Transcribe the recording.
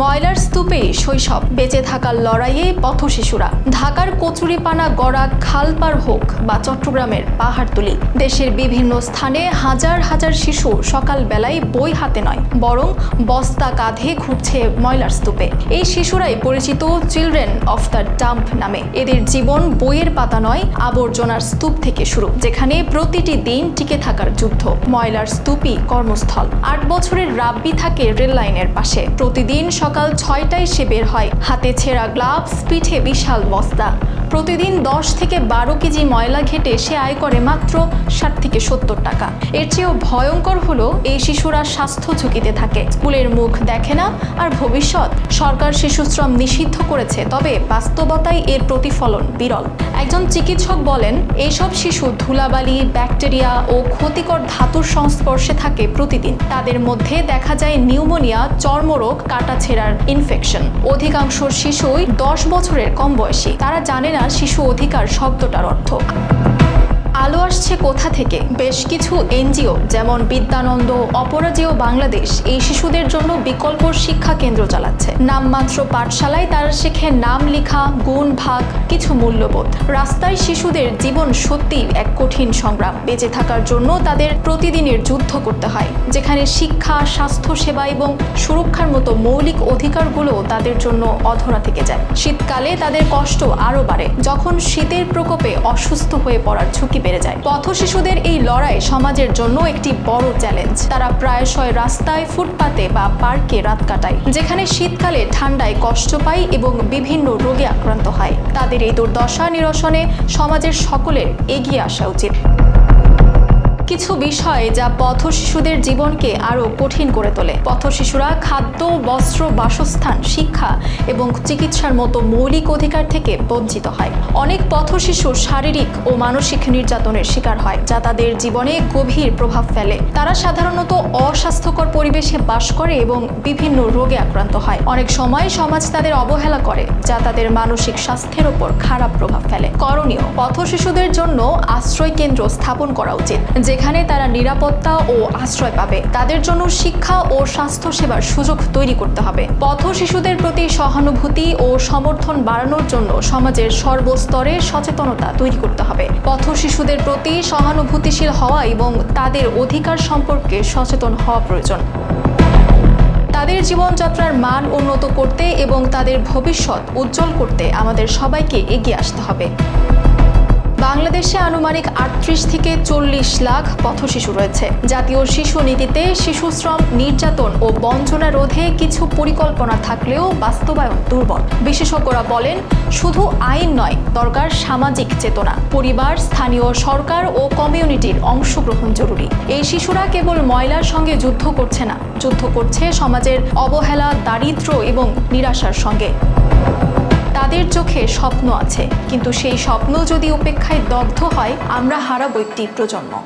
ময়লার স্তূপে শৈশব বেঁচে থাকার লড়াইয়ে পথশিশুরা। ঢাকার কচুরিপানা গড়া খালপার হোক বা চট্টগ্রামের পাহাড়তলি, দেশের বিভিন্ন স্থানে হাজার হাজার শিশু সকালবেলায় বই হাতে নয়, বরং বস্তা কাঁধে ঘুরছে ময়লার স্তূপে। এই শিশুরাই পরিচিত চিলড্রেন অফ দ্য ডাম্প নামে। এদের জীবন বইয়ের পাতা নয়, আবর্জনার স্তূপ থেকে শুরু, যেখানে প্রতিটি দিন টিকে থাকার যুদ্ধ। ময়লার স্তূপই কর্মস্থল। আট বছরের রাব্বি থাকে রেল লাইনের পাশে। প্রতিদিন সকাল ছয়টায় সে বের হয়। হাতে ছেঁড়া গ্লাভস পিঠে বিশাল বস্তা। প্রতিদিন দশ থেকে বারো কেজি ময়লা ঘেটে সে আয় করে মাত্র ষাট থেকে সত্তর টাকা। এর চেয়েও ভয়ঙ্কর হলো এই শিশুরা স্বাস্থ্য ঝুঁকিতে থাকে। স্কুলের মুখ দেখে না আর ভবিষ্যৎ? সরকার শিশুশ্রম নিষিদ্ধ করেছে, তবে বাস্তবতায় এর প্রতিফলন বিরল। একজন চিকিৎসক বলেন, এইসব শিশু ধুলাবালি ব্যাকটেরিয়া ও ক্ষতিকর ধাতুর সংস্পর্শে থাকে প্রতিদিন। তাদের মধ্যে দেখা যায় নিউমোনিয়া, চর্মরোগ, কাটাছেঁড়ার ইনফেকশন অধিকাংশ শিশুই দশ বছরের কম বয়সী। তারা জানে না শিশু অধিকার শব্দটার অর্থ। আলো আসছে কোথা থেকে? বেশ কিছু এনজিও, যেমন বিদ্যানন্দ, অপরাজেয় বাংলাদেশ, এই শিশুদের জন্য বিকল্প শিক্ষা কেন্দ্র চালাচ্ছে। নামমাত্র পাঠশালায় তারা শেখে নাম লেখা, গুণ ভাগ, কিছু মূল্যবোধ। রাস্তায় শিশুদের জীবন সত্যি এক কঠিন সংগ্রাম। বেঁচে থাকার জন্য তাদের প্রতিদিনের যুদ্ধ করতে হয়, যেখানে শিক্ষা স্বাস্থ্য সেবা এবং সুরক্ষার মতো মৌলিক অধিকারগুলো তাদের জন্য অধরা থেকে যায়। শীতকালে তাদের কষ্ট আরও বাড়ে, যখন শীতের প্রকোপে অসুস্থ হয়ে পড়ার ঝুঁকি বেড়ে যায়। পথ শিশুদের এই লড়াই সমাজের জন্য একটি বড় চ্যালেঞ্জ। তারা প্রায়শই রাস্তায় ফুটপাতে বা পার্কে রাত কাটায়, যেখানে শীতকালে ঠান্ডায় কষ্ট পায় এবং বিভিন্ন রোগে আক্রান্ত হয়। তাদের এই দুর্দশা নিরসনে সমাজের সকলের এগিয়ে আসা উচিত। কিছু বিষয় যা পথ শিশুদের জীবনকে আরও কঠিন করে তোলে। পথ শিশুরা খাদ্য, বস্ত্র, বাসস্থান, শিক্ষা এবং চিকিৎসার মতো মৌলিক অধিকার থেকে বঞ্চিত হয়। অনেক পথ শিশু শারীরিক ও মানসিক নির্যাতনের শিকার হয়, যা তাদের জীবনে গভীর প্রভাব ফেলে। তারা সাধারণত অস্বাস্থ্যকর পরিবেশে বাস করে এবং বিভিন্ন রোগে আক্রান্ত হয়। অনেক সময় সমাজ তাদের অবহেলা করে, যা তাদের মানসিক স্বাস্থ্যের ওপর খারাপ প্রভাব ফেলে। করণীয় পথ শিশুদের জন্য আশ্রয় কেন্দ্র স্থাপন করা উচিত, যেখানে তারা নিরাপত্তা ও আশ্রয় পাবে। তাদের জন্য শিক্ষা ও স্বাস্থ্য সেবার সুযোগ তৈরি করতে হবে। পথ শিশুদের প্রতি সহানুভূতি ও সমর্থন বাড়ানোর জন্য সমাজের সর্বস্তরে সচেতনতা তৈরি করতে হবে। পথ শিশুদের প্রতি সহানুভূতিশীল হওয়া এবং তাদের অধিকার সম্পর্কে সচেতন হওয়া প্রয়োজন। তাদের জীবনযাত্রার মান উন্নত করতে এবং তাদের ভবিষ্যৎ উজ্জ্বল করতে আমাদের সবাইকে এগিয়ে আসতে হবে। বাংলাদেশে আনুমানিক আটত্রিশ থেকে চল্লিশ লাখ পথশিশু রয়েছে। জাতীয় শিশু নীতিতে শিশুশ্রম নির্যাতন ও বঞ্চনা রোধে কিছু পরিকল্পনা থাকলেও বাস্তবায়ন দুর্বল। বিশেষজ্ঞরা বলেন, শুধু আইন নয়, দরকার সামাজিক চেতনা। পরিবার, স্থানীয় সরকার ও কমিউনিটির অংশগ্রহণ জরুরি। এই শিশুরা কেবল ময়লার সঙ্গে যুদ্ধ করছে না, যুদ্ধ করছে সমাজের অবহেলা, দারিদ্র্য এবং নিরাশার সঙ্গে। চোখে স্বপ্ন আছে। কিন্তু সেই স্বপ্ন যদি উপেক্ষায় দগ্ধ হয় আমরা হারাবো একটি প্রজন্ম।